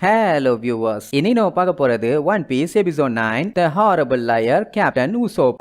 Hello viewers இனி நம்ம பார்க்க போறது One Piece episode nine the horrible liar captain Usopp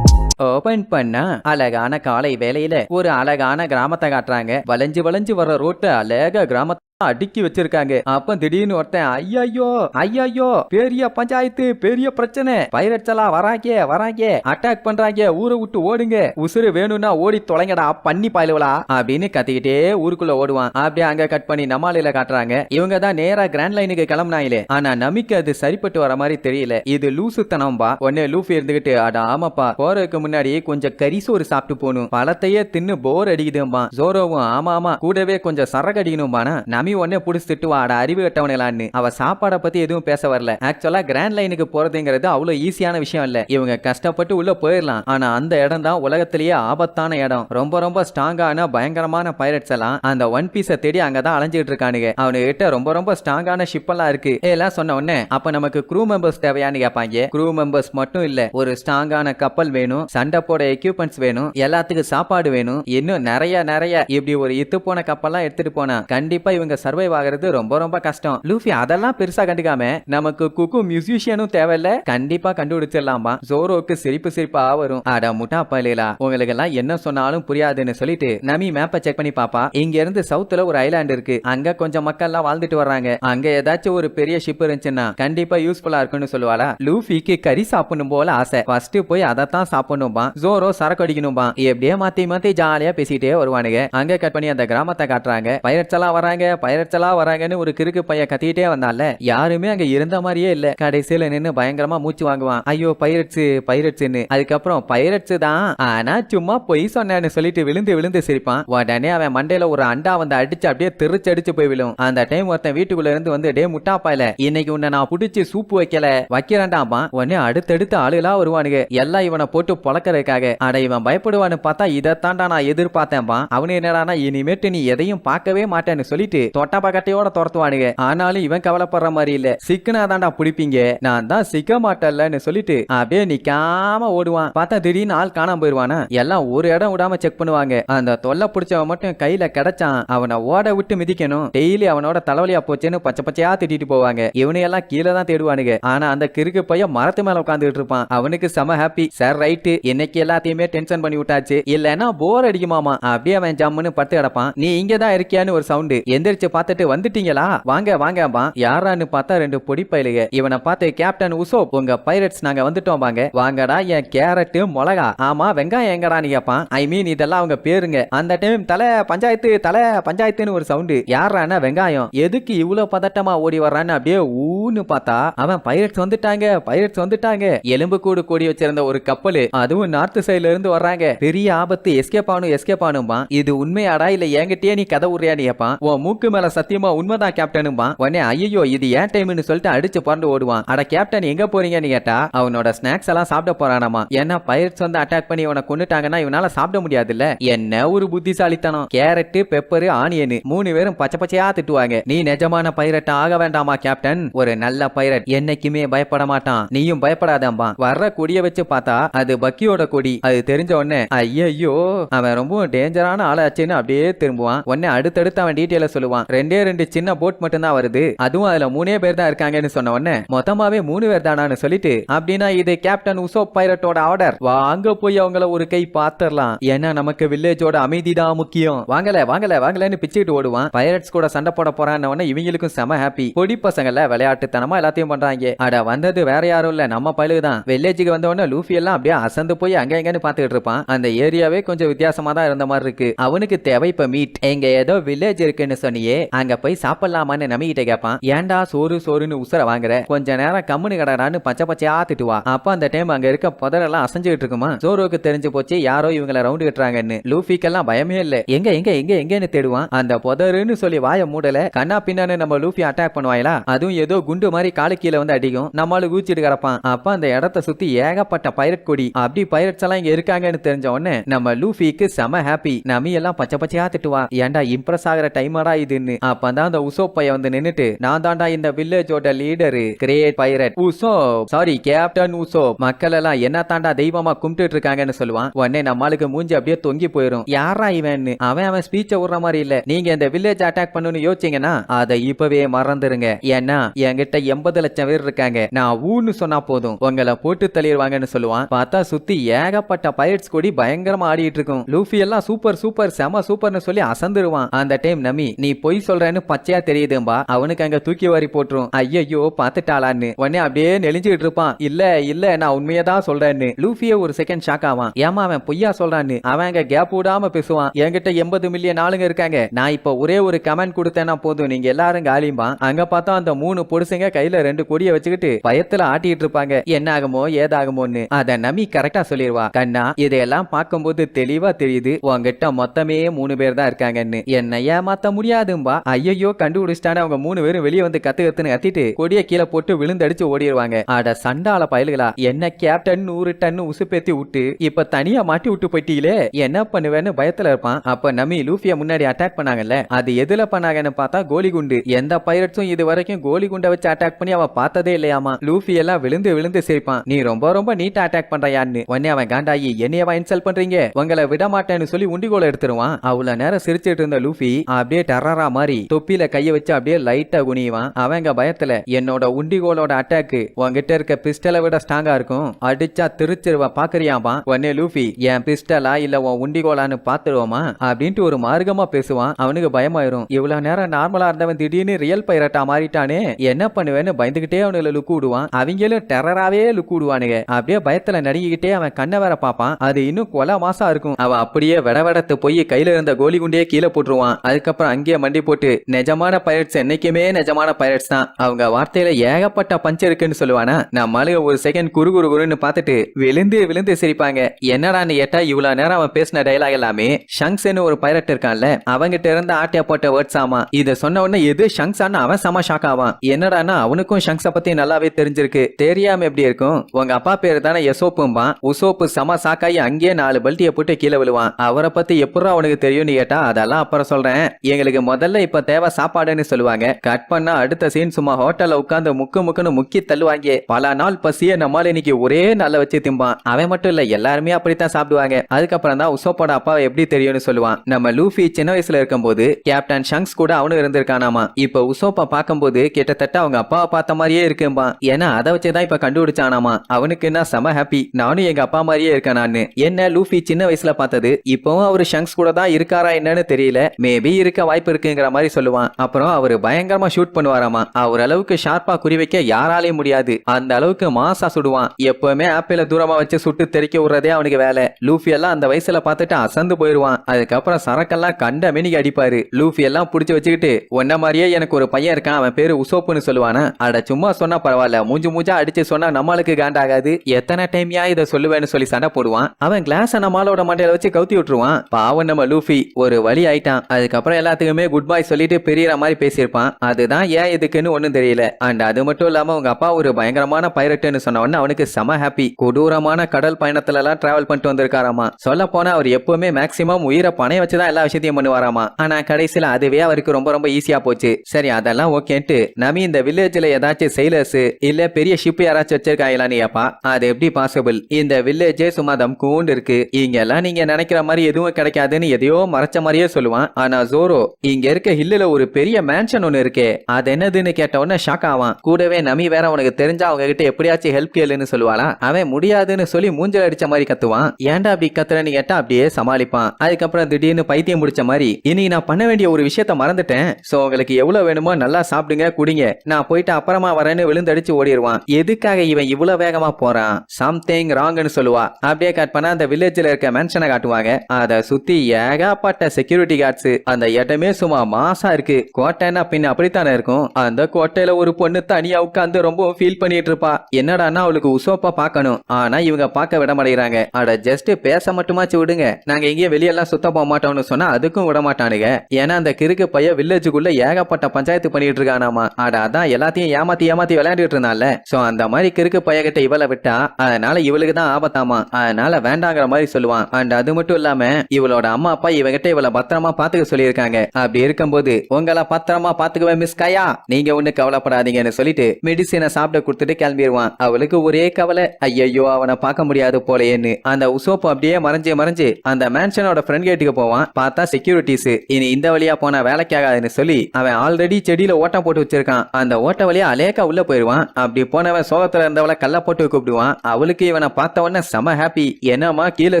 open பண்ண அழகான காலை வேலையில ஒரு அழகான கிராமத்தை காட்டுறாங்க. வளைஞ்சு வளைஞ்சு வர ரோட்டு அழகா கிராமத்தை அடுக்கி வச்சிருக்காங்க. அப்ப திடீர்னு ஒருத்தன் ஐயோ ஐயோ பெரிய பஞ்சாயத்து பெரிய பிரச்சனை. பைரட்ஸ் எல்லாம் வராங்க வராங்க. அட்டாக் பண்றாங்க ஊரை விட்டு ஓடுங்க. உசுறு வேணும்னா ஓடி தொலைங்கடா பண்ணி பாயலுவலா. அப்படின்னு கத்திக்கிட்டே ஊருக்குள்ள ஓடுவான். அப்படியே அங்க கட் பண்ணி நம்மாலையில காட்டுறாங்க. இவங்க தான் நேரா கிராண்ட் லைனுக்கு கிளம்புனாங்களே. ஆனா நமிக்கு அது சரிப்பட்டு வர மாதிரி தெரியல. இது லூசுத்தனம்பா உடனே லூஃபி இருந்துகிட்டு அட ஆமாப்பா. போறதுக்கு முன்னாடி கொஞ்சம் கரிசோறு சாப்பிட்டு போகணும் பழத்தையே தின்னு போர் அடிக்குதும்பா. ஜோரோவும் ஆமா ஆமா. கூடவே கொஞ்சம் சரக்கு அடிக்கணும்பானா நமி உடனே புடிச்சு திட்டுவா அறிவு கட்டவனைலான்னு. அவ சாப்பாடை பத்தி எதுவும் பேச வரல. ஆக்சுவலா கிராண்ட் லைனுக்கு போறதுங்கிறது அவ்வளவு ஈஸியான விஷயம் இல்ல. இவங்க கஷ்டப்பட்டு உள்ள போயிடலாம் ஆனா அந்த இடம் தான் உலகத்திலேயே ஆபத்தான இடம். ரொம்ப ரொம்ப ஸ்ட்ராங்கான பயங்கரமான பைரட்ஸ் எல்லாம் அந்த ஒன் பீஸை தேடி அங்கதான் அலைஞ்சிட்டு இருக்கானுங்க. அவனுக்கு கிட்ட ரொம்ப ரொம்ப ஸ்ட்ராங்கான ஷிப் எல்லாம் இருக்கு. எல்லாம் சொன்ன உடனே அப்ப நமக்கு க்ரூ மெம்பர்ஸ் தேவையான்னு கேட்பாங்க க்ரூ மெம்பர்ஸ் மட்டும் இல்ல ஒரு ஸ்ட்ராங்கான கப்பல் வேணும். சண்டை போட எக்யூப்மெண்ட்ஸ் வேணும். எல்லாத்துக்கும் சாப்பாடு வேணும். இன்னும் நிறைய நிறைய இப்படி ஒரு இத்து போன கப்பல்லாம் எடுத்துட்டு போனா கண்டிப்பா இவங்க சர்வைவ் ஆகிறது ரொம்ப ரொம்ப கஷ்டம். லூஃபி அதெல்லாம் பெருசா கண்டுக்காம நமக்கு குக்கு மியூசிஷியனும் தேவையில்ல. கண்டிப்பா கண்டுபிடிச்சிடலாமா ஜோரோக்கு சிரிப்பு சிரிப்பா வரும். அட முட்டா பயிலா உங்களுக்கு எல்லாம் என்ன சொன்னாலும் புரியாதுன்னு சொல்லிட்டு நமி மேப்பை செக் பண்ணி பாப்பா. இங்க இருந்து சவுத்துல ஒரு ஐலாண்ட் இருக்கு. அங்க கொஞ்சம் மக்கள் எல்லாம் வாழ்ந்துட்டு வர்றாங்க. அங்க ஏதாச்சும் ஒரு பெரிய ஷிப் இருந்துச்சுன்னா கண்டிப்பா யூஸ்ஃபுல்லா இருக்கும்னு சொல்லுவாளா. லூஃபிக்கு கறி சாப்பிடணும் போல ஆசை. ஃபர்ஸ்ட் போய் அதைத்தான் சாப்பிடணும்பா ஜோரோ சரக்கு அடிக்கணும்பா எப்படியே மாத்தி மாத்தி ஜாலியா பேசிட்டே வருவானுங்க. அங்க கட் பண்ணி அந்த கிராமத்தை காட்டுறாங்க. பயிற்சி எல்லாம் வராங்க பயிற்சி வராங்கன்னு ஒரு கிறுக்கு பையன் கத்திக்கிட்டே வந்தால யாருமே அங்க இருந்த மாதிரியே இல்ல. கடைசியில நின்னு பயங்கரமா மூச்சு வாங்குவான். ஐயோ பைரட்ஸ் பைரட்ஸ்னு அதுக்கப்புறம் பைரட்ஸ் தான். ஆனா சும்மா பொய் சொன்னேன்னு சொல்லிட்டு விழுந்து விழுந்து சிரிப்பான். உடனே அவன் மண்டையில ஒரு அண்டா வந்து அடிச்சு அப்படியே திருச்சு அடிச்சு போய் விழும். அந்த டைம் ஒருத்தன் வீட்டுக்குள்ள இருந்து வந்து டே முட்டாப்பாயில இன்னைக்கு உன்னை நான் புடிச்சு சூப்பு வைக்கல வைக்கிறேன்டாமா உடனே அடுத்தடுத்து ஆளுகளா வருவானுங்க. எல்லாம் இவனை போட்டு பொழக்கிறதுக்காக. அட இவன் பயப்படுவான்னு பார்த்தா இதைத்தான்டா நான் எதிர்பார்த்தேன்பா அவனு என்னடானா இனிமேட்டு நீ எதையும் பார்க்கவே மாட்டேன்னு சொல்லிட்டு தொட்டா பக்கத்தையோட துரத்துவானுங்க. ஆனாலும் இவன் கவலைப்படுற மாதிரி இல்ல. சிக்கனா தான்டா பிடிப்பீங்க. நான் தான் சிக்க மாட்டேன்லன்னு சொல்லிட்டு அப்படியே நிக்காம ஓடுவான். பார்த்தா திடீர்னு ஆள் காணாம போயிருவானா? எல்லாம் ஒரு இடம் விடாம செக் பண்ணுவாங்க. அந்த தொல்லை பிடிச்சவன் மட்டும் கையில கிடைச்சான். அவனை ஓட விட்டு மிதிக்கணும். டெய்லி அவனோட தலைவலியா போச்சேன்னு பச்சை பச்சையா திட்டிட்டு போவாங்க. இவனையெல்லாம் கீழே தான் தேடுவானுங்க. ஆனா அந்த கிறுக்கு பையன் மரத்து மேல உட்காந்துட்டு இருப்பான். அவனுக்கு செம ஹாப்பி சார் ரைட்டு இன்னைக்கு எல்லாத்தையுமே டென்ஷன் பண்ணி விட்டாச்சு. இல்லைன்னா போர் அடிக்குமாமா. அப்படியே அவன் ஜம்முன்னு படுத்து கிடப்பான். நீ இங்க தான் இருக்கியான்னு ஒரு சவுண்டு எந்திரிச்சு பார்த்துட்டு வந்துட்டீங்களா? வாங்க வாங்கப்பா. யாரான்னு பார்த்தா ரெண்டு பொடி பயிலுக இவனை பார்த்து கேப்டன் உசோப் உங்க பைரட்ஸ் நாங்க வந்துட்டோம் வாங்க. வாங்கடா என் கேரட் மிளகா. ஆமா வெங்காயம் எங்கடா நீ கேப்பான் ஐ மீன் இதெல்லாம் அவங்க பேருங்க. அந்த டைம் தலை பஞ்சாயத்து தலை பஞ்சாயத்துன்னு ஒரு சவுண்டு யாரானா வெங்காயம்? எதுக்கு இவ்வளவு பதட்டமா ஓடி வர்றான்னு அப்படியே ஊன்னு பார்த்தா அவன் பைரட்ஸ் வந்துட்டாங்க பைரட்ஸ் வந்துட்டாங்க. எலும்பு கூடு கூடி வச்சிருந்த ஒரு கப்பல் அதுவும் நார்த் சைடுல இருந்து வர்றாங்க. பெரிய ஆபத்து எஸ்கேப் ஆனும் எஸ்கேப் ஆகணும்பா. இது உண்மையாடா இல்ல என்கிட்டயே நீ கதை உரையாடி கேப்பான் உன் மூக்கு மேல சத்தியமா உண்மைதான் கேப்டனும்பா உடனே ஐயோ இது ஏன் டைம்னு சொல்லிட்டு அடிச்சு பறந்து ஓடுவான். அட கேப்டன் எங்க போறீங்கன்னு கேட்டா அவனோட ஸ்நாக்ஸ் எல்லாம் சாப்பிட போறானாமா. ஏன்னா பைரட்ஸ் வந்து அட்டாக் பண்ணி இவனை கொண்டுட்டாங்கன்னா இவனால சாப்பிட முடியாதுல்ல. என்ன ஒரு புத்திசாலித்தனம். கேரட் பெப்பர் ஆனியன் மூணு பேரும் பச்சை பச்சையா திட்டுவாங்க. நீ நிஜமான பைரட் ஆக வேண்டாமா கேப்டன் ஒரு நல்ல பைரட் என்னைக்குமே பயப்பட மாட்டான். நீயும் பயப்படாதாம்பா வர்ற கொடிய வச்சு பார்த்தா அது பக்கியோட கொடி. அது தெரிஞ்ச உடனே ஐயோ அவன் ரொம்ப டேஞ்சரான ஆளாச்சுன்னு அப்படியே திரும்புவான். உடனே அடுத்தடுத்து அவன் டீட்டெயில சொல்லுவான். ரெண்டே ரெண்டு சின்ன போட் மட்டும் தான் வருது. அதுவும் அதுல மூணே பேர் தான் இருக்காங்கன்னு சொன்ன உடனே மொத்தமாவே மூணு பேர் தானான்னு சொல்லிட்டு அப்படின்னா இது கேப்டன் உசோப் பைரட்டோட ஆர்டர் வாங்க போய் அவங்கள ஒரு கை பாத்துரலாம். ஏன்னா நமக்கு வில்லேஜோட அமைதி தான் முக்கியம். வாங்கல வாங்கல வாங்கலன்னு பிச்சுக்கிட்டு ஓடுவான். பைரட்ஸ் கூட சண்டை போட போறான்னு உடனே இவங்களுக்கும் செம ஹாப்பி பொடி பசங்கள்ல விளையாட்டுத்தனமா எல்லாத்தையும் பண்றாங்க. அட வந்தது வேற யாரும் இல்ல நம்ம பழுகு தான். வில்லேஜுக்கு வந்த உடனே லூஃபி எல்லாம் அப்படியே அசந்து போய் அங்க எங்கன்னு பாத்துக்கிட்டு இருப்பான். அந்த ஏரியாவே கொஞ்சம் வித்தியாசமா தான் இருந்த மாதிரி இருக்கு. அவனுக்கு தேவை இப்ப மீட் எங்க ஏதோ வில்லேஜ் இருக்குன்னு சொன்னியே அங்க போய் சாப்பிடலாமான்னு நம்பிக்கிட்ட கேட்பான் ஏன்டா சோறு சோறுன்னு உசுர வாங்குற? கொஞ்ச நேரம் கம்முனு கடறான்னு பச்சை பச்சையா திட்டுவா அப்ப அந்த டைம் அங்க இருக்க புதரெல்லாம் அசைஞ்சுட்டு இருக்குமா? ஜோரோக்கு தெரிஞ்சு போச்சு யாரோ இவங்கள ரவுண்டு கட்டுறாங்கன்னு. லூஃபிக்கெல்லாம் பயமே இல்ல. எங்க எங்க எங்க எங்கன்னு தேடுவான். அந்த புதருன்னு சொல்லி வாய மூடல கண்ணா பின்னான்னு நம்ம லூஃபி அட்டாக் பண்ணுவாங்களா அதுவும் ஏதோ குண்டு மாதிரி காலு கீழே வந்து அடிக்கும். நம்மளால ஊச்சிட்டு கிடப்பான். அப்ப அந்த இடத்த சுத்தி ஏகப்பட்ட பைரட் கொடி. அப்படி பைரட்ஸ் எல்லாம் இங்க இருக்காங்கன்னு தெரிஞ்ச உடனே நம்ம லூஃபிக்கு செம ஹாப்பி நமி எல்லாம் பச்சை பச்சையா திட்டுவா. ஏன்டா இம்ப்ரெஸ் ஆகிற டைமாடா இதுன்னு இருக்குன்னு அப்பதான் அந்த உசோப் பையன் வந்து நின்னுட்டு நான் தாண்டா இந்த வில்லேஜோட leader great pirate Usopp sorry captain Usopp மக்கள் எல்லாம் என்ன தாண்டா தெய்வமா கும்பிட்டு இருக்காங்கன்னு சொல்லுவான். உடனே நம்மளுக்கு மூஞ்சி அப்படியே தொங்கி போயிரும். யாரா இவன்னு? அவன் அவன் ஸ்பீச்ச விடுற மாதிரி இல்ல. நீங்க இந்த வில்லேஜ் அட்டாக் பண்ணுன்னு யோசிச்சீங்கன்னா அதை இப்பவே மறந்துருங்க. ஏன்னா என்கிட்ட எண்பது லட்சம் பேர் இருக்காங்க. நான் ஊன்னு சொன்னா போதும். உங்களை போட்டு தள்ளிடுவாங்கன்னு சொல்லுவான். பார்த்தா சுத்தி ஏகப்பட்ட பைரட்ஸ் கொடி பயங்கரமா ஆடிட்டு இருக்கும். லூஃபி எல்லாம் சூப்பர் சூப்பர் செம சூப்பர்னு சொல்லி அசந்துருவான். அந்த டைம் நமி நீ போய் சொல்றேன்னு பச்சையா தெரியுதும்பா. அவனுக்கு அங்க தூக்கி வாரி போட்டுரும். ஐயையோ பாத்துட்டாளான்னு உடனே அப்படியே நெளிஞ்சுக்கிட்டு இருப்பான். இல்ல இல்ல நான் உண்மையை தான் சொல்றேன்னு. லூஃபியே ஒரு செகண்ட் ஷாக் ஆவான். ஏமா அவன் பொய்யா சொல்றான்னு? அவன் அங்க கேப் விடாம பேசுவான். என்கிட்ட எண்பது மில்லியன் ஆளுங்க இருக்காங்க. நான் இப்ப ஒரே ஒரு கமெண்ட் கொடுத்தேன்னா போதும். நீங்க எல்லாரும் காலியும்பா அங்க பார்த்தா அந்த மூணு பொடுசுங்க கையில ரெண்டு கொடிய வச்சுக்கிட்டு பயத்துல ஆட்டிட்டு இருப்பாங்க. என்ன ஆகுமோ ஏதாகுமோன்னு? அத நம்பி கரெக்டா சொல்லிடுவா கண்ணா இதையெல்லாம் பார்க்கும்போது தெளிவா தெரியுது. உங்ககிட்ட மொத்தமே மூணு பேர் தான் இருக்காங்கன்னு. என்ன ஏமாத்த முடியாது. முடியாதும்பா ஐயோ கண்டுபிடிச்சிட்டானே. அவங்க மூணு பேரும் வெளியே வந்து கத்து கத்துன்னு கத்திட்டு கொடிய கீழே போட்டு விழுந்தடிச்சு ஓடிடுவாங்க அட சண்டால பயலுகளா என்ன கேப்டன் நூறு டன் உசுப்பேத்தி விட்டு இப்ப தனியா மாட்டி விட்டு போயிட்டீங்களே? என்ன பண்ணுவேன்னு பயத்துல இருப்பான். அப்ப நமி லூஃபிய முன்னாடி அட்டாக் பண்ணாங்கல்ல? அது எதுல பண்ணாங்கன்னு பார்த்தா கோலி குண்டு எந்த பைரட்ஸும் இது வரைக்கும் கோலி குண்டை வச்சு அட்டாக் பண்ணி அவன் பார்த்ததே இல்லையாமா? லூஃபி எல்லாம் விழுந்து விழுந்து சிரிப்பான். நீ ரொம்ப ரொம்ப நீட்டா அட்டாக் பண்றையான்னு. உடனே அவன் காண்டாயி என்னையவா இன்சல்ட் பண்றீங்க? உங்களை விட மாட்டேன்னு சொல்லி உண்டிகோல எடுத்துருவான். அவ்வளவு நேரம் சிரிச்சிட்டு இருந்த லூஃபி அப்படியே டெரரா மாதிரி தொப்பில கைய வச்சு அப்படியே லைட்டா குனிவான் அவங்க பயத்துல என்னோட உண்டிகோலோட அட்டாக்கு உன்கிட்ட இருக்க பிஸ்டலை விட ஸ்ட்ராங்கா இருக்கும். அடிச்சா திருச்சிருவா பாக்குறியாமா உடனே லூஃபி என் பிஸ்டலா இல்ல உன் உண்டிகோலான்னு பாத்துருவோமா அப்படின்ட்டு ஒரு மார்க்கமா பேசுவான். அவனுக்கு பயமாயிரும். இவ்வளவு நேரம் நார்மலா இருந்தவன் திடீர்னு ரியல் பைரட்டா மாறிட்டானே என்ன பண்ணுவேன்னு பயந்துகிட்டே அவனுல லுக்கு விடுவான். அவங்களும் டெரராவே லுக்கு விடுவானுங்க. அப்படியே பயத்துல நடுங்கிக்கிட்டே அவன் கண்ணை வேற பாப்பான் அது இன்னும் கொலை மாசா இருக்கும். அவன் அப்படியே விடவடத்து போய் கையில இருந்த கோலி குண்டையே கீழே போட்டுருவான். அதுக்கப்புறம் அங்கேயே மண்டி போட்டு நிஜமான பைரட்ஸ் என்னைக்குமே நிஜமான பைரட்ஸ் தான். அவங்க வார்த்தையில ஏகப்பட்ட பஞ்சு இருக்குன்னு சொல்லுவானா? நம்மளுக ஒரு செகண்ட் குறு குறு குருன்னு பார்த்துட்டு விழுந்து விழுந்து சிரிப்பாங்க. என்னடான்னு ஏட்டா இவ்வளவு நேரம் அவன் பேசின டைலாக் எல்லாமே ஷங்ஸ்னு ஒரு பைரட் இருக்கான்ல அவங்கிட்ட இருந்து ஆட்டியா போட்ட வேர்ட்ஸ் ஆமா. இத சொன்ன உடனே எது ஷங்ஸான்னு அவன் செம ஷாக் ஆவான். என்னடான்னா அவனுக்கும் ஷங்ஸ பத்தி நல்லாவே தெரிஞ்சிருக்கு. தெரியாம எப்படி இருக்கும்? உங்க அப்பா பேரு தானே எசோப்பும்பா உசோப்பு செம சாக்காயி அங்கேயே நாலு பல்ட்டிய போட்டு கீழே விழுவான். அவரை பத்தி எப்படா அவனுக்கு தெரியும்னு கேட்டா அதெல்லாம் அப்புறம் சொல்றேன். எங்களுக்கு முதல்ல இப்ப தேவை சாப்பாடுன்னு சொல்லுவாங்க. கட் பண்ணா அடுத்த சீன் சும்மா ஹோட்டல்ல உட்காந்து முக்கு முக்குன்னு முக்கி தள்ளுவாங்க. பல நாள் பசிய நம்மால இன்னைக்கு ஒரே நல்ல வச்சு திம்பான். அவன் மட்டும் இல்ல எல்லாருமே அப்படித்தான் சாப்பிடுவாங்க. அதுக்கப்புறம் தான் உசோப்போட அப்பாவை எப்படி தெரியும்னு சொல்லுவான். நம்ம லூஃபி சின்ன வயசுல இருக்கும்போது கேப்டன் ஷங்ஸ் கூட அவனும் இருந்திருக்கானாமா. இப்ப உசோப்பா பார்க்கும்போது கிட்டத்தட்ட அவங்க அப்பாவை பார்த்த மாதிரியே இருக்கும்பான். ஏன்னா அதை வச்சுதான் இப்ப கண்டுபிடிச்சானாமா. அவனுக்கு என்ன செம ஹாப்பி நானும் எங்க அப்பா மாதிரியே இருக்கேன் நான். என்ன லூஃபி சின்ன வயசுல பார்த்தது? இப்பவும் அவரு ஷங்ஸ் கூட தான் இருக்காரா என்னன்னு தெரியல. மேபி இருக்க வாய்ப்பு இருக்குங்கிற மாதிரி சொல்லுவான். அப்புறம் அவர் பயங்கரமா ஷூட் பண்ணுவாராமா. அவர் அளவுக்கு ஷார்ப்பா குறி வைக்க யாராலையும் முடியாது. அந்த அளவுக்கு மாசா சுடுவான். எப்பவுமே ஆப்பிள தூரமா வச்சு சுட்டு தெறிக்க விடுறதே அவனுக்கு வேலை. லூஃபி எல்லாம் அந்த வயசுல பார்த்துட்டு அசந்து போயிருவான். அதுக்கப்புறம் சரக்கெல்லாம் கண்ட மினிக்கு அடிப்பாரு. லூஃபி எல்லாம் புடிச்சு வச்சுக்கிட்டு ஒன்ன மாதிரியே எனக்கு ஒரு பையன் இருக்கான். அவன் பேரு உசோப்புன்னு சொல்லுவானா? அட சும்மா சொன்னா பரவாயில்ல. மூஞ்சு மூஞ்சா அடிச்சு சொன்னா நம்மளுக்கு காண்டாகாது. எத்தனை டைம்யா இதை சொல்லுவேன்னு சொல்லி சண்டை போடுவான். அவன் கிளாஸ் நம்மளோட மண்டையில வச்சு கவுத்தி விட்டுருவான். பாவம் நம்ம லூஃபி. ஒரு வழி ஆயிட்டான். அதுக்கப்புறம் எல்லாத்துக்குமே குட் குட் பாய் சொல்லிட்டு பெரியற மாதிரி பேசியிருப்பான். அதுதான் ஏன் எதுக்குன்னு ஒன்றும் தெரியல. அண்ட் அது மட்டும் இல்லாம உங்க அப்பா ஒரு பயங்கரமான பைரட்டுன்னு சொன்ன உடனே அவனுக்கு செம ஹாப்பி கொடூரமான கடல் பயணத்துல எல்லாம் டிராவல் பண்ணிட்டு வந்திருக்காராமா. சொல்ல போனா அவர் எப்பவுமே மேக்சிமம் உயிரை பணைய வச்சுதான் எல்லா விஷயத்தையும் பண்ணுவாராமா. ஆனா கடைசியில அதுவே அவருக்கு ரொம்ப ரொம்ப ஈஸியா போச்சு. சரி அதெல்லாம் ஓகேன்ட்டு நமி இந்த வில்லேஜ்ல ஏதாச்சும் செயலர்ஸ் இல்ல பெரிய ஷிப் யாராச்சும் வச்சிருக்காங்களான்னு ஏப்பா அது எப்படி பாசிபிள் இந்த வில்லேஜே சும்மா தம் கூண்டு இருக்கு. இங்க எல்லாம் நீங்க நினைக்கிற மாதிரி எதுவும் கிடைக்காதுன்னு எதையோ மறைச்ச மாதிரியே சொல்லுவான். ஆனா ஜோரோ இங்க இருக்க ஹில்லுல ஒரு பெரிய மேன்ஷன் ஒன்னு இருக்கே. அது என்னதுன்னு கேட்ட உடனே ஷாக் ஆவான். கூடவே நமி வேற உனக்கு தெரிஞ்சா அவங்க கிட்ட எப்படியாச்சும் ஹெல்ப் கேளுன்னு சொல்லுவாளா? அவன் முடியாதுன்னு சொல்லி மூஞ்சல் அடிச்ச மாதிரி கத்துவான். ஏன்டா அப்படி கத்துறன்னு கேட்டா அப்படியே சமாளிப்பான். அதுக்கப்புறம் திடீர்னு பைத்தியம் முடிச்ச மாதிரி இனி நான் பண்ண வேண்டிய ஒரு விஷயத்த மறந்துட்டேன். சோ உங்களுக்கு எவ்வளவு வேணுமோ நல்லா சாப்பிடுங்க குடிங்க. நான் போயிட்டு அப்புறமா வரேன்னு விழுந்தடிச்சு ஓடிடுவான் எதுக்காக இவன் இவ்வளவு வேகமா போறான்? சம்திங் ராங்னு சொல்லுவா. அப்படியே கட் பண்ணா அந்த வில்லேஜ்ல இருக்க மென்ஷனை காட்டுவாங்க. அதை சுத்தி ஏகப்பட்ட செக்யூரிட்டி கார்ட்ஸ் அந்த இடமே சும்மா மாசா இருக்கு. கோட்டைன்னா பின்ன அப்படித்தானே இருக்கும்? அந்த கோட்டையில ஒரு பொண்ணு தனியா உட்காந்து ரொம்ப ஃபீல் பண்ணிட்டு இருப்பா. என்னடான்னா அவளுக்கு உசோப்பா பார்க்கணும். ஆனா இவங்க பார்க்க விட மாட்டேங்கிறாங்க. அட ஜஸ்ட் பேச மட்டுமாச்சு விடுங்க. நாங்க எங்கேயும் வெளியெல்லாம் சுத்த போக மாட்டோம்னு சொன்னா அதுக்கும் விட மாட்டானுங்க. ஏன்னா அந்த கிறுக்கு பையன் வில்லேஜுக்குள்ள ஏகப்பட்ட பஞ்சாயத்து பண்ணிட்டு இருக்கானாமா. அட அதான் எல்லாத்தையும் ஏமாத்தி ஏமாத்தி விளையாண்டுட்டு இருந்தால சோ அந்த மாதிரி கிறுக்கு பையகிட்ட இவளை விட்டா அதனால இவளுக்கு தான் ஆபத்தாமா? அதனால வேண்டாங்கிற மாதிரி சொல்லுவான். அண்ட் அது மட்டும் இல்லாம இவளோட அம்மா அப்பா இவகிட்ட இவளை பத்திரமா பாத்துக்க சொல்லியிருக்காங்க. அப்படி இருக்கும்போது உங்களை பத்திரமா பாத்துக்குவேன் மிஸ் கயா. நீங்க ஒண்ணு கவலைப்படாதீங்கன்னு சொல்லிட்டு மெடிசினை சாப்பிட கொடுத்துட்டு கிளம்பிடுவான் அவளுக்கு ஒரே கவலை ஐயையோ அவனை பார்க்க முடியாது போலேன்னு அந்த உசோப்பு அப்படியே மறைஞ்சு மறைஞ்சு அந்த மேன்ஷனோட ஃப்ரெண்ட் கேட்டுக்கு போவான். பார்த்தா செக்யூரிட்டிஸ் இனி இந்த வழியா போனா வேலைக்காகாதுன்னு சொல்லி அவன் ஆல்ரெடி செடியில ஓட்டம் போட்டு வச்சிருக்கான். அந்த ஓட்ட வழியா அலேக்கா உள்ள போயிருவான் அப்படி போனவன் சோகத்துல இருந்தவளை கல்ல போட்டு கூப்பிடுவான். அவளுக்கு இவனை பார்த்த உடனே செம ஹாப்பி என்னம்மா கீழே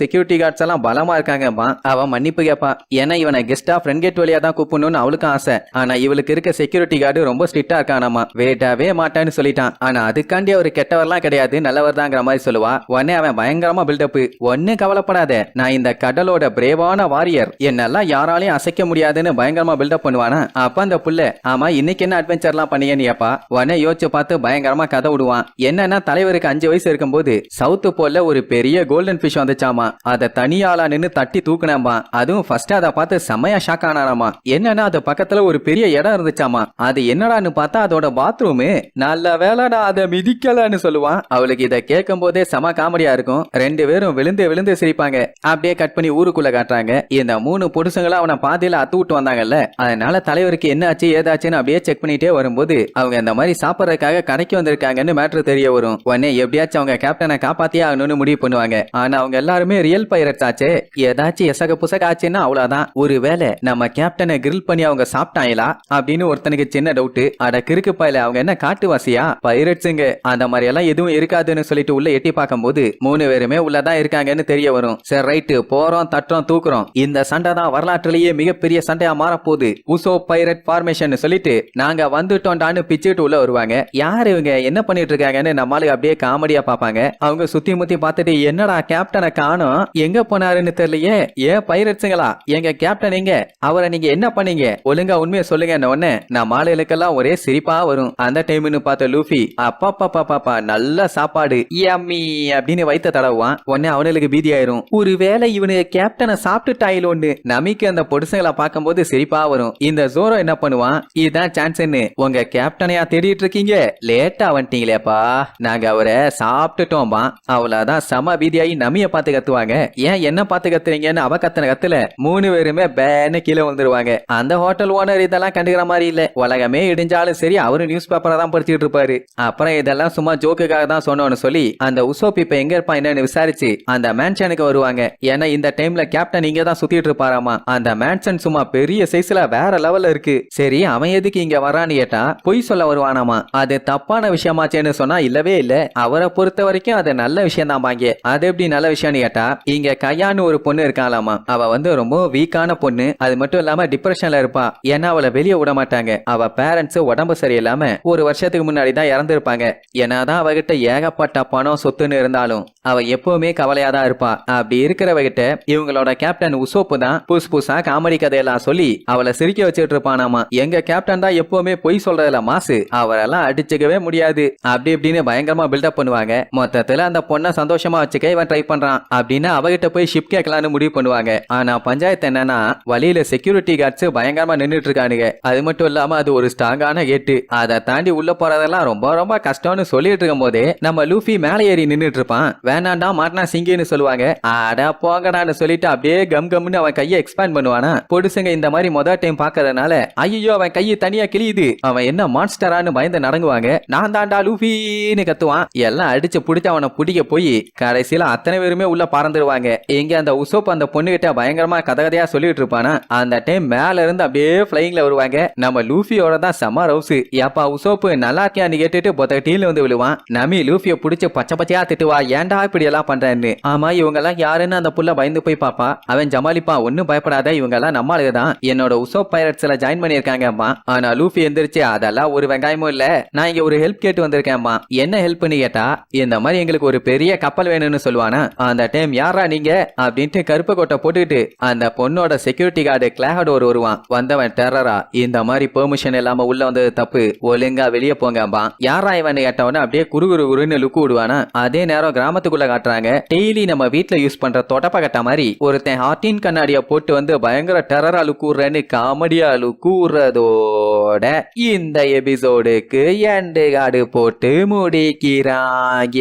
செக்யூரிட்டி கார்ட்ஸ் எல்லாம் பலமா இருக்காங்கம்மா. அவன் மன்னிப்பு கேப்பா ஏன்னா இவனை கெஸ்டா ஃப்ரெண்ட் கேட் வழியா தான் கூப்பிடணும்னு அவளுக்கும் ஆசை. ஆனா இவளுக்கு இருக்க செக்யூரிட்டி கார்டு ரொம்ப ஸ்ட்ரிக்டா இருக்கானாமா. வேட்டாவே மாட்டான்னு சொல்லிட்டான். ஆனா அதுக்காண்டி அவர் கெட்டவர்லாம் கிடையாது நல்லவர் தாங்கிற மாதிரி சொல்லுவா. உடனே அவன் பயங்கரமா பில்டப் ஒன்னு கவலைப்படாத. நான் இந்த கடலோட பிரேவான வாரியர் என்னெல்லாம் யாராலையும் அசைக்க முடியாதுன்னு பயங்கரமா பில்டப் பண்ணுவானா? அப்ப அந்த புள்ள ஆமா இன்னைக்கு என்ன அட்வென்ச்சர்லாம் பண்ணியேன்னு ஏப்பா உடனே யோசிச்சு பார்த்து பயங்கரமா கதை விடுவான். என்னன்னா தலைவருக்கு அஞ்சு வயசு இருக்கும்போது சவுத்து போல ஒரு பெரிய கோல்டன் ஃபிஷ் வந்துச்சாமா? அதை தனியாளா நின்னு தட்டி தூக்குனாமா அதுவும் ஃபர்ஸ்ட் அதை பார்த்து செம்மையா ஷாக் ஆனாராமா என்னன்னா அது பக்கத்துல ஒரு பெரிய இடம் இருந்துச்சாமா? அது என்னடான்னு பார்த்தா அதோட பாத்ரூமு நல்ல வேலை நான் அதை மிதிக்கலன்னு சொல்லுவான். அவளுக்கு இதை கேட்கும் போதே செம காமெடியா இருக்கும். ரெண்டு பேரும் விழுந்து விழுந்து சிரிப்பாங்க. அப்படியே கட் பண்ணி ஊருக்குள்ள காட்டுறாங்க. இந்த மூணு பொடுசுங்களும் அவனை பாதியில அத்து விட்டு வந்தாங்கல்ல. அதனால தலைவருக்கு என்ன ஆச்சு ஏதாச்சுன்னு அப்படியே செக் பண்ணிட்டே வரும்போது அவங்க இந்த மாதிரி சாப்பிடறதுக்காக கடைக்கு வந்திருக்காங்கன்னு மேட்ரு தெரிய வரும். உடனே எப்படியாச்சும் அவங்க கேப்டனை காப்பாத்தியே ஆகணும்னு முடிவு பண்ணுவாங்க. ஆனா அவங்க எல்லாருமே ரியல் பைரட்ஸ் ஆச்சு. ஏதாச்சும் எசக புசக ஆச்சுன்னா அவ்வளவுதான். ஒருவேளை நம்ம கேப்டனை கிரில் பண்ணி அவங்க சாப்பிட்டாங்களா அப்படின்னு ஒருத்தனுக்கு சின்ன டவுட்டு அட கிறுக்கு பாயில அவங்க என்ன காட்டுவாசியா? பைரட்ஸுங்க அந்த மாதிரி எல்லாம் எதுவும் இருக்காதுன்னு சொல்லிட்டு உள்ள எட்டி பார்க்கும்போது மூணு பேருமே உள்ளதான் இருக்காங்கன்னு தெரிய வரும். சரி ரைட்டு போறோம் தட்டுறோம் தூக்குறோம். இந்த சண்டை தான் வரலாற்றிலேயே மிகப்பெரிய சண்டையா மாறப்போகுது. உசோ பைரட் ஃபார்மேஷன் சொல்லிட்டு நாங்க வந்துட்டோம்டான்னு பிச்சுட்டு உள்ள வருவாங்க. யார் இவங்க? என்ன பண்ணிட்டு இருக்காங்கன்னு நம்மளுக்கு அப்படியே காமெடியா பார்ப்பாங்க. அவங்க சுத்தி முத்தி பார்த்துட்டு என்னடா கேப்டனை காணோம்? எங்க போனாருன்னு தெரியலையே. ஏன் பைரட்ஸுங்களா எங்க கேப்டன் எங்க? அவரை நீங்க என்ன பண்ணீங்க? ஒழுங்கா உண்மையை சொல்லுங்க உடனே நான் மாலைகளுக்கெல்லாம் ஒரே சிரிப்பா வரும். அந்த டைம்னு பார்த்த லூஃபி அப்பா பாப்பா பாப்பா நல்ல சாப்பாடு. யம்மி அப்படின்னு வைத்த தடவுவான். உடனே அவனுக்கு பீதி ஆயிரும். ஒருவேளை இவனு கேப்டனை சாப்பிட்டுட்டாயிலோன்னு நமிக்கு அந்த பொடுசுங்களை பார்க்கும்போது சிரிப்பா வரும். இந்த ஜோரோ என்ன பண்ணுவான்? இதுதான் சான்ஸ்ன்னு. உங்க கேப்டனையா தேடிட்டு இருக்கீங்க லேட்டா வந்துட்டீங்களேப்பா. நாங்க அவரை சாப்பிட்டுட்டோம்பா. அவ்வளவுதான். சம பீதியாகி நமிய பார்த்து கத்துவாங்க. ஏன் என்ன பார்த்து கத்துறீங்கன்னு அவ கத்துன கத்துல மூணு பேருமே பேன்னு கீழே வந்துருவாங்க அந்த ஹோட்டல் ஓனர் இதெல்லாம் கண்டுக்கிற மாதிரி இல்ல. உலகமே இடிஞ்சாலும் சரி அவரு நியூஸ் பேப்பரை தான் படிச்சுட்டு இருப்பாரு. அப்புறம் இதெல்லாம் சும்மா ஜோக்குக்காக தான் சொன்னோம்னு சொல்லி அந்த உசோப் இப்ப எங்க இருப்பான் என்னன்னு விசாரிச்சு அந்த மேன்ஷனுக்கு வருவாங்க. ஏன்னா இந்த டைம்ல கேப்டன் இங்க தான் சுத்திட்டு இருப்பாராமா? அந்த மேன்ஷன் சும்மா பெரிய சைஸ்ல வேற லெவல்ல இருக்கு. சரி அவன் எதுக்கு இங்க வரான்னு கேட்டா பொய் சொல்ல வருவானாமா? அது தப்பான விஷயமாச்சேன்னு சொன்னா இல்லவே இல்ல. அவரை பொறுத்த வரைக்கும் அது நல்ல விஷயம் தான் வாங்க அது எப்படி நல்ல விஷயம்னு கேட்டா இங்க கையான்னு ஒரு பொண்ணு இருக்காளாமா? அவ வந்து ரொம்ப வீக்கான பொண்ணு. அது மட்டும் இல்லாம டிப்ரெஷன்ல இருப்பா. ஏன்னா அவளை வெளியே விட மாட்டாங்க. அவ பேரண்ட்ஸ் உடம்பு சரியில்லாம ஒரு வருஷத்துக்கு முன்னாடி தான் இறந்துருப்பாங்க ஏன்னாதான் அவகிட்ட ஏகப்பட்ட பணம் சொத்துன்னு இருந்தாலும் அவ எப்பவுமே கவலையா தான் இருப்பா. அப்படி இருக்கிறவகிட்ட இவங்களோட கேப்டன் உசோப்பு தான் புதுசு புதுசா காமெடி கதையெல்லாம் சொல்லி அவளை சிரிக்க வச்சுட்டு இருப்பானாமா. எங்க கேப்டன் தான் எப்பவுமே பொய் சொல்றதுல மாசு. அவரெல்லாம் அடிச்சுக்கவே முடியாது. அப்படி இப்படின்னு பயங்கரமா பில்டப் பண்ணுவாங்க. மொத்தத்துல அந்த பொண்ணை சந்தோஷமா வச்சுக்க இவன் ட்ரை பண்றான். அப்படின்னு அவகிட்ட போய் ஷிப் கேட்கலான்னு முடிவு பண்ணுவாங்க. ஆனா பஞ்சாயத்து என்னன்னா வழியில செக்யூரிட்டி கார்ட்ஸ் பயங்கரமா நின்னுட்டு இருக்கானுங்க. அது மட்டும் இல்லாம அது ஒரு ஸ்ட்ராங்கான கேட்டு அதை தாண்டி உள்ள போறதெல்லாம் ரொம்ப ரொம்ப கஷ்டம்னு சொல்லிட்டு இருக்கும் போதே நம்ம லூஃபி மேலே ஏறி நின்னுட்டு இருப்பான். வேணாண்டா மாட்டினா சிங்கின்னு சொல்லுவாங்க. அட போங்கடான்னு சொல்லிட்டு அப்படியே கம் கம்னு அவன் கையை எக்ஸ்பேண்ட் பண்ணுவானா. பொடுசுங்க இந்த மாதிரி மொதல் டைம் பாக்குறதுனால ஐயோ அவன் கையை தனியா கிழியுது. அவன் என்ன மான்ஸ்டரான்னு பயந்து நடங்குவாங்க. நான் தாண்டா லூஃபின்னு கத்துவான். எல்லாம் அடிச்சு புடிச்சு அவனை பிடிக்க போய் கடைசியில அத்தனை பேருமே உள்ள பறந்துருவாங்க இங்க அந்த உசோப் அந்த பொண்ணுகிட்ட பயங்கரமா கதகதையா சொல்லிட்டு இருப்பானா. அந்த டைம் மேல இருந்து அப்படியே பிளைங்ல வருவாங்க. நம்ம லூஃபியோட தான் செம ரவுஸ் ஏப்பா உசோப்பு நல்லா இருக்கியான்னு கேட்டுட்டு பொத்த டீல வந்து விழுவான். நமி லூஃபிய புடிச்சு பச்சை பச்சையா திட்டுவா. ஏன்டா இப்படி எல்லாம் பண்றேன்னு? ஆமா இவங்க எல்லாம் யாருன்னு அந்த புள்ள பயந்து போய் பாப்பா. அவன் ஜமாலிப்பா ஒன்னும் பயப்படாத. இவங்க எல்லாம் நம்மளுக்கு தான். என்னோட உசோப் பைரட்ஸ்ல ஜாயின் பண்ணிருக்காங்கம்மா ஆனா லூஃபி எந்திரிச்சு அதெல்லாம் ஒரு வெங்காயமும் இல்ல. நான் இங்க ஒரு ஹெல்ப் கேட்டு வந்திருக்கேன்மா என்ன ஹெல்ப்னு கேட்டா இந்த மாதிரி எங்களுக்கு ஒரு பெரிய கப்பல் வேணும்னு சொல்லுவானா. அந்த டைம் யாரா நீங்க? அப்படின்ட்டு கருப்பு கொட்டை போட்டுக்கிட்டு அந்த பொண்ணோட செக்யூரிட்டி கார்டு கிளாகடோர் வருவான் வந்தவன் டெரரா இந்த மாதிரி பெர்மிஷன் இல்லாம உள்ள வந்தது தப்பு ஒழுங்கா வெளியே போங்கம்பா யாரா இவன் கேட்டவன அப்படியே குரு குருன்னு லுக்கு விடுவானா? அதே நேரம் கிராமத்துக்குள்ள காட்டுறாங்க. டெய்லி நம்ம வீட்டுல யூஸ் பண்ற தொடப்ப கட்ட மாதிரி ஒருத்தன் ஹார்டின் கண்ணாடிய போட்டு வந்து பயங்கர டெரரா லுக்கூடுறேன்னு காமெடியா லுக்குறதோட இந்த எபிசோடுக்கு எண்டு காடு போட்டு முடிக்கிறாங்க.